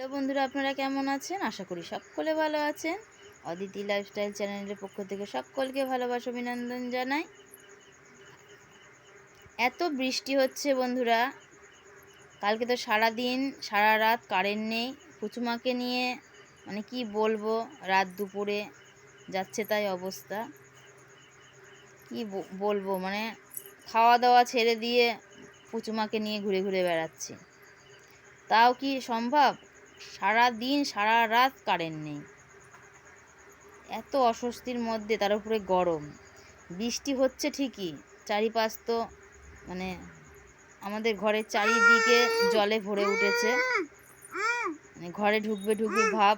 Hello বন্ধুরা, আপনারা কেমন আছেন? আশা করি সকলে ভালো আছেন। অদিতি লাইফস্টাইল চ্যানেলের পক্ষ থেকে সকলকে ভালোবাসা, অভিনন্দন জানাই। এত বৃষ্টি হচ্ছে বন্ধুরা। কালকে তো সারা দিন সারা রাত কারেন্ট নেই। পুচুমাকে নিয়ে মানে কি বলব, রাত দুপুরে যাচ্ছে তাই অবস্থা। কি বলব মানে খাওয়া দাওয়া ছেড়ে দিয়ে পুচুমাকে নিয়ে ঘুরে ঘুরে বেড়াচ্ছে। তাও কি সম্ভব? সারা দিন সারা রাত কারেন্ট নেই। এত অস্বস্তির মধ্যে তার উপরে গরম। বৃষ্টি হচ্ছে ঠিকই, চারিপাশ তো মানে আমাদের ঘরের চারিদিকে জলে ভরে উঠেছে। মানে ঘরে ঢুকবে ঢুকবে ভাব,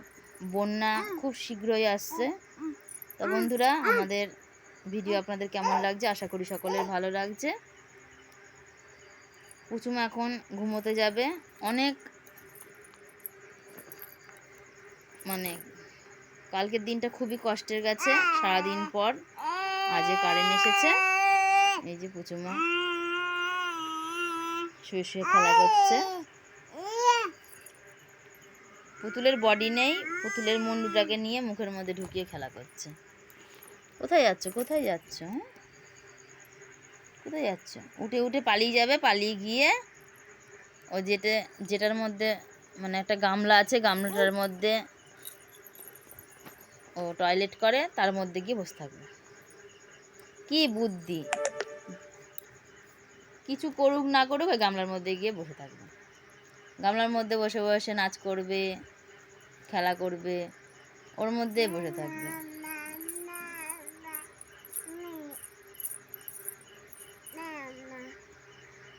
বন্যা খুব শীঘ্রই আসছে। তো বন্ধুরা, আমাদের ভিডিও আপনাদের কেমন লাগছে? আশা করি সকলের ভালো লাগছে। কুচুমা এখন ঘুমোতে যাবে। অনেক মানে কালকের দিনটা খুবই কষ্টের গেছে, সারাদিন পর আজে কারেন্ট এসেছে। এই যে পুচুমা শুয়ে শুয়ে খেলা করছে। পুতুলের বডি নেই, পুতুলের মুন্ডুটাকে নিয়ে মুখের মধ্যে ঢুকিয়ে খেলা করছে। কোথায় যাচ্ছ কোথায় যাচ্ছ? কোথায় যাচ্ছ? উঠে উঠে পালিয়ে যাবে, পালিয়ে গিয়ে ও যেটা, যেটার মধ্যে মানে একটা গামলা আছে, গামলাটার মধ্যে ও টয়লেট করে, তার মধ্যে গিয়ে বসে থাকবে। কি বুদ্ধি। কিছু করুক না করুক, ওই গামলার মধ্যে গিয়ে বসে থাকবে। গামলার মধ্যে বসে বসে নাচ করবে, খেলা করবে, ওর মধ্যেই বসে থাকবে।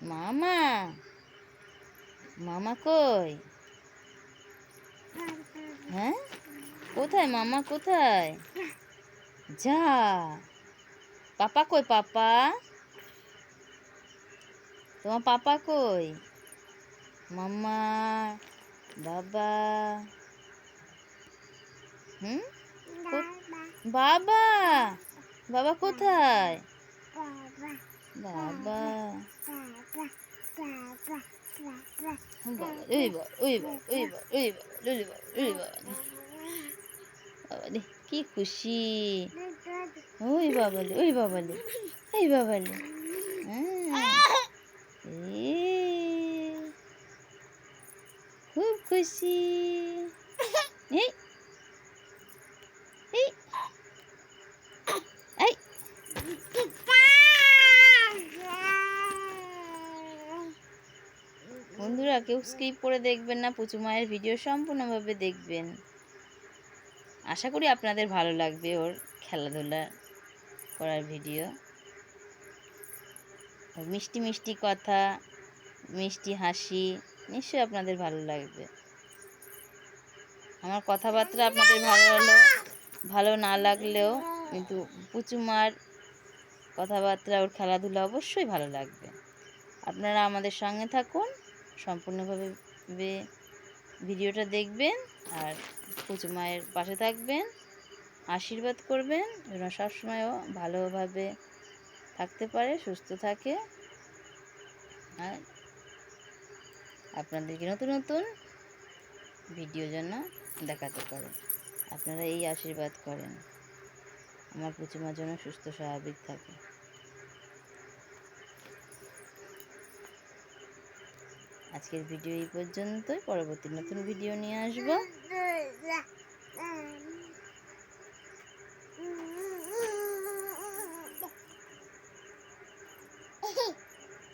মামা মামা কই? হ্যাঁ? কোথায় মামা কোথায়? যা। পাপা কই পাপা? তোমার পাপা কই? মাম্মা বাবা। হুম? বাবা। বাবা? কোথায়? বাবা। বাবা। ওই বা ওই বা ওই বা ওই বা ওই বা ওই বা বাবালে কি খুশি। ওই বাবালে ওই বাবালে ওই বাবালে হ্যাঁ। খুব খুশি। এই বন্ধুরা, কেউ স্কিপ করে দেখবেন না পুচু মায়ের ভিডিও সম্পূর্ণভাবে দেখবেন। আশা করি আপনাদের ভালো লাগবে ওর খেলাধুলা করার ভিডিও। মিষ্টি মিষ্টি কথা, মিষ্টি হাসি নিশ্চয়ই আপনাদের ভালো লাগবে। আমার কথাবার্তা আপনাদের ভালো হলো ভালো না লাগলেও কিন্তু পুচুমার কথাবার্তা, ওর খেলাধুলা অবশ্যই ভালো লাগবে। আপনারা আমাদের সঙ্গে থাকুন, সম্পূর্ণভাবে ভিডিওটা দেখবেন। আর পুচু মায়ের পাশে থাকবেন, আশীর্বাদ করবেন যেন সবসময় ও ভালোভাবে থাকতে পারে, সুস্থ থাকে। আর আপনাদেরকে নতুন নতুন ভিডিও যেন দেখাতে পারে। আপনারা এই আশীর্বাদ করেন। আমার পুচুমার জন্য সুস্থ স্বাভাবিক থাকে। আজকের ভিডিও এই পর্যন্তই। পরবর্তী নতুন ভিডিও নিয়ে আসব।